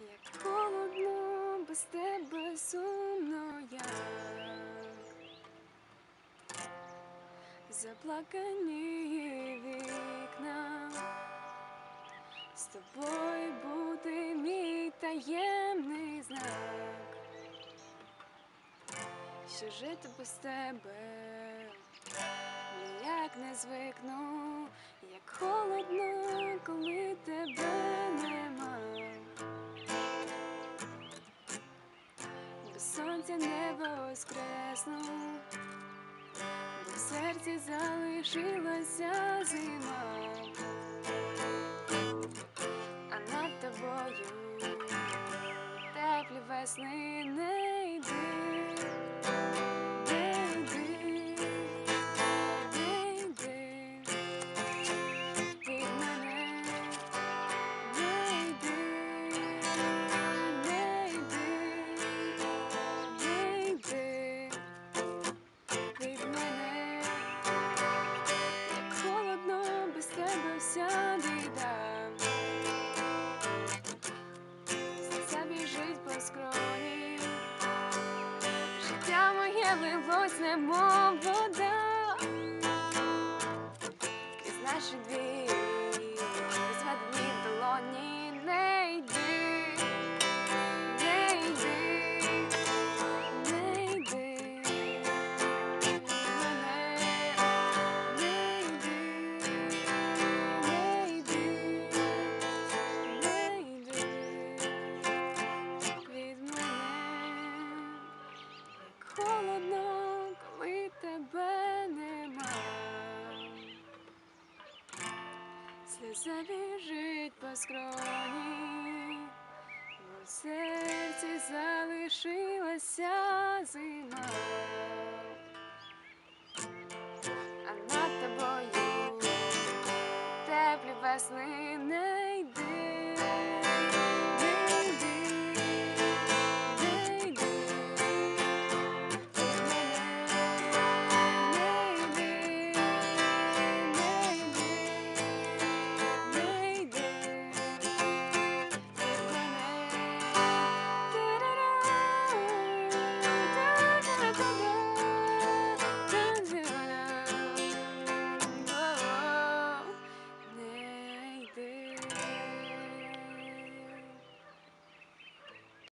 Як холодно без тебе сумно як заплакані вікна, з тобою буде мій таємний знак, що жити без тебе ніяк не звикну, Без не воскресну, бо в серці залишилася зима, а над тобою теплі весни не лилось, немов вода. Холодно, коли тебе нема. Сльоза біжить по скроні, в серці залишилася зима, а над тобою теплі весни